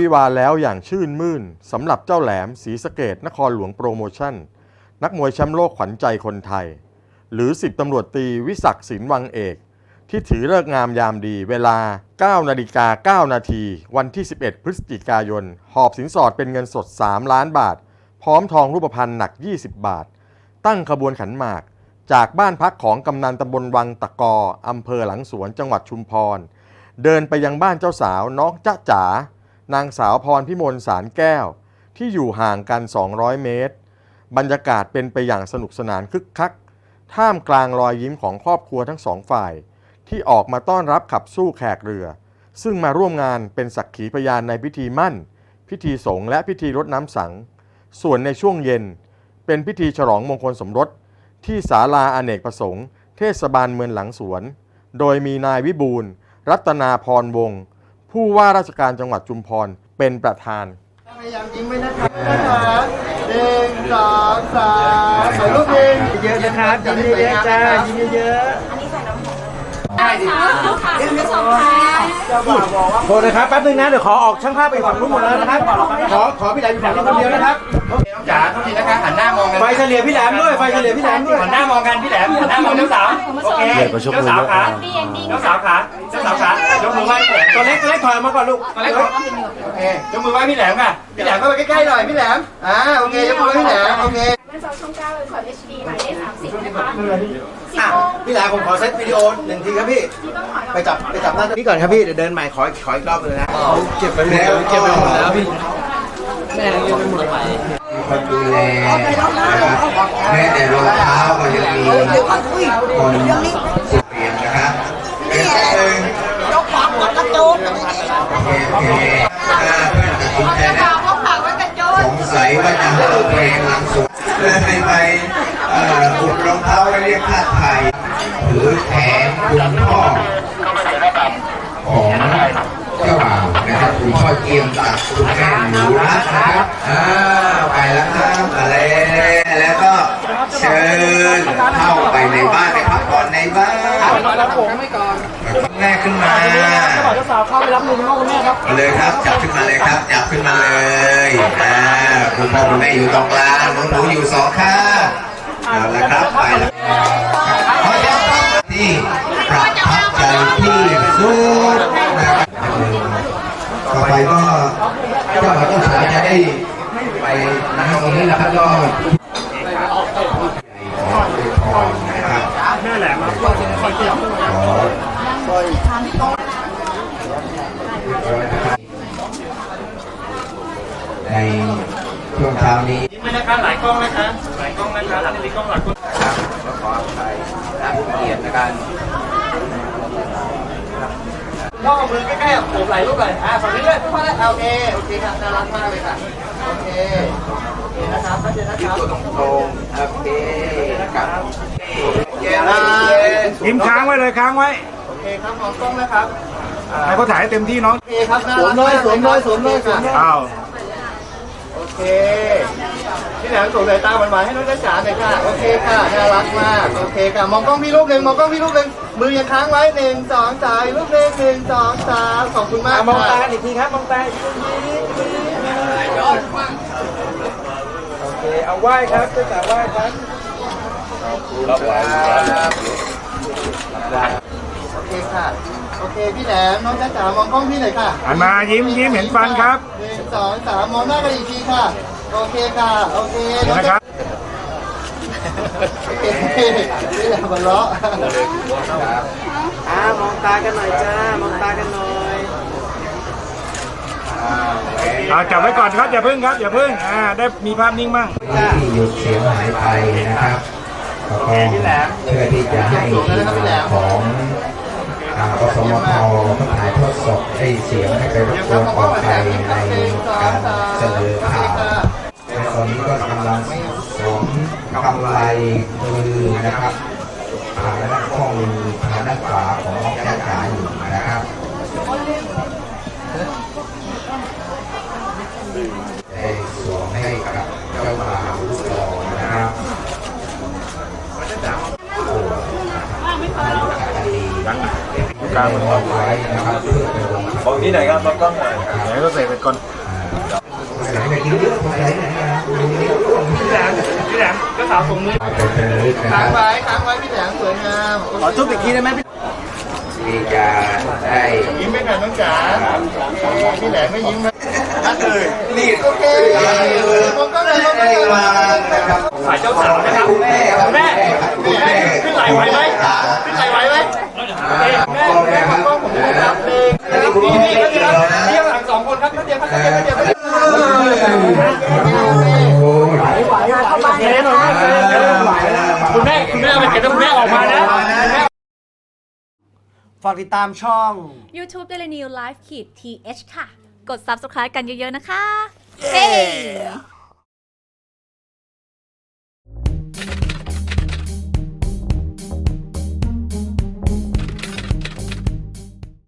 วิวาแล้วอย่างชื่นมื่นสำหรับเจ้าแหลมศรีสะเกดนครหลวงโปรโมชั่น นักมวยแชมป์โลกขวัญใจคนไทย หรือสิบตำรวจตีวิศักดิ์ศิลวังเอก ที่ถือเลิกงามยามดีเวลา 9 นาฬิกา 9 นาทีวันที่ 11 พฤศจิกายน หอบสินสอดเป็นเงินสด 3 ล้านบาท พร้อมทองรูปพรรณหนัก 20 บาท ตั้งขบวนขันหมาก จากบ้านพักของกำนันตำบลวังตะกออำเภอหลังสวนจังหวัดชุมพร เดินไปยังบ้านเจ้าสาวน้องจ๊ะจ๋า นางสาวพรพิมลสารแก้ว ที่อยู่ห่างกัน 200 เมตร บรรยากาศเป็นไปอย่างสนุกสนานคึกคัก ท่ามกลางรอยยิ้มของครอบครัวทั้งสองฝ่าย ที่ออกมาต้อนรับขับสู้แขกเรือ ซึ่งมาร่วมงานเป็นสักขีพยานในพิธีมั่น พิธีสงฆ์และพิธีรดน้ำสัง ส่วนในช่วงเย็น เป็นพิธีฉลองมงคลสมรส ที่ศาลาอเนกประสงค์ เทศบาลเมืองหลังสวน โดยมีนายวิบูลรัตนาพรวงศ์ ผู้ว่าราชการจังหวัดจุมพรเป็นประธาน พยายามยิ้มไว้นะครับนะคะหนึ่งสองสามถ่ายรูปหนึ่งเยอะนะครับยิ้มเยอะๆจ้ายิ้มเยอะ โทษนะครับแป๊บนึงนะเดี๋ยวขอออกช่างภาพไปฝั่งนู้นหมดแล้วนะครับ ขอขอพี่แหลมอยู่ฝั่งนี้คนเดียวนะครับๆจ๋าทุกทีนะคะหันหน้ามองกันไฟเฉลี่ยพี่แหลมด้วยไฟเฉลี่ยพี่แหลมด้วยหันหน้ามองกันพี่แหลมหันหน้ามองเจ้าสาวโอเคเจ้าสาวขาเจ้าสาวขาเจ้าสาวขายกมือไหว้พี่แหลมตัวเล็กตัวเล็กถอยออกมาก่อนลูกตัวเล็กโอเคยกมือไหว้พี่แหลมค่ะพี่แหลมเข้าไปใกล้ๆหน่อยพี่แหลมอ่าโอเคยกมือไหว้พี่แหลมโอเคห น้าจอช่องเก้าเลยคอย HD หมายเลขสามสิบนะคะสิบอะโมงพี่แหลมผมขอเซตวิดีโอหนึ่งทีครับพี่ ที่ต้องถอยออกไปจับไปจับหน้านี่ก่อนครับพี่เดี๋ยวเดินใหม่ขอขออีกรอบนึงนะเก็บไปแล้วเก็บไปหมดแล้วพี่คนดูแลนะครับแม้แต่รองเท้าก็ยังมีคนสุเรียนนะครับเป็นหนึ่งยกของกระโจนโอเคโอเคถ้าเพื่อนตัดสินใจแล้วสงสัยว่าจะเข้าเพลงหลังสุดเลยไปเอ่ออุดรอง เท้าเรียกค่าไทยหรือแถมคุณพ่อของเจ้าบ่าวนะครับคุณพ่อเกียมตัดคุณแม่หนูรัตนะครับอ่าไปแล้วครับอะไรแล้วก็เชิญเข้าไปในบ้านไปพักผ่อนในบ้านรับผมไม่ก่อนแม่ขึ้นมาเจ้าบ่าวเจ้าสาวเข้าไปรับมือคุณพ่อคุณแม่ครับเลยครับจับขึ้นมาเลยครับจับขึ้นมาเลยอ่าคุณพ่อคุณแม่อยู่ตรงกลางน้องหนูอยู่สองข้าง เอาละครับไปแล้วขอย้ำที่ประทับใจที่สุดนะครับต่อไปก็เจ้าบ่าวเจ้าสาวจะได้ไปนั่งตรงนี้แล้วครับก็ขออวยพรนะครับแม่แหลมขอในช่วงเช้านี้ ยิ้มไว้นะคะหลายกล้องนะคะหลายกล้องนะคะหลังมีกล้องหลังกล้องเกียรตินะครับกล้องเอามือใกล้ๆกับผมหลายรูปเลยอ่าฝั่งนี้เลยทุกคนเลยโอเคโอเคครับน่ารักมากเลยค่ะโอเคโอเคนะครับเข้าใจนะครับตรงโอเคนะครับยิ้มค้างไว้เลยค้างไว้โอเคครับมองกล้องนะครับให้เขาถ่ายให้เต็มที่น้องโอเคครับน่ารักมากสวมเลยสวมเลยสวมเลยอ้าวโอ เคพี่แหลมส่งสายตาหวานๆให้น้องจ้าจ๋าหน่อยค่ะ โอเคค่ะ น่ารักมาก โอเคค่ะ มองกล้องพี่รูปหนึ่งมองกล้องพี่รูปหนึ่งมือยังค้างไว้หนึ่งสองสามรูปหนึ่งหนึ่งสองสามขอบคุณมากมองตาค่ะอีกทีครับ มองตาอีกทีโอเค เอาไหว้ครับเจ้าสาวไหว้ครับโอเคค่ะ โอเค พี่แหลมน้องจ้าจ๋ามองกล้องพี่หน่อยค่ะหันมายิ้มยิ้มเห็นฟันครับหนึ่ง สองสามมองหน้ากันอีกทีค่ะ โอเคค่ะ โอเคเห็นนะครับโอเคนี่แหละหัวเราะอ่ามองตากันหน่อยจ้ามองตากันหน่อยเอาจับไว้ก่อนครับอย่าพึ่งครับอย่าพึ่งอ่าได้มีภาพนิ่งบ้างที่หยุดเสียงหายไปนะครับแล้วก็เพื่อที่จะให้ทีมงานของ สดให้เสียงให้ไปรบกวนปลอดภัยในการเสนอข่าวตอนนี้ก็กำลังสวมกำไรมือนะครับ การเอาไว้นะครับเพื่อเป็นวงคบอกที่ไหนครับบอกกล้องหน่อยเดี๋ยวก็ใส่ไปก่อนไหนไปกินเยอะตรงไหนไหนอะพี่แหลมพี่แหลมก็สาวส่งมือเป็นเป็นลึกนะคค้างรับไว้ค้างไว้พี่แหลมสวยงามขอทุบอีกทีได้ไหมพี่ที่จะได้ยิ้มไปค่ะน้องจ๋าพี่แหลมไม่ยิ้มนะนัดเลยนี่โอเคมองกล้องเลยมองกล้องได้เลยมานะครับสายเจ้าสาวนะครับคุณแม่คุณแม่คุณแม่ขึ้นไหลไหวไหมขึ้นไหลไหวไหมแม่แม่ คุณแม่คุณแม่เอาไปเก็บแล้วคุณแม่ออกมานะ ฝากติดตามช่อง YouTube Daily New Life ขีด th ค่ะ กด subscribe กันเยอะๆนะคะ เฮ้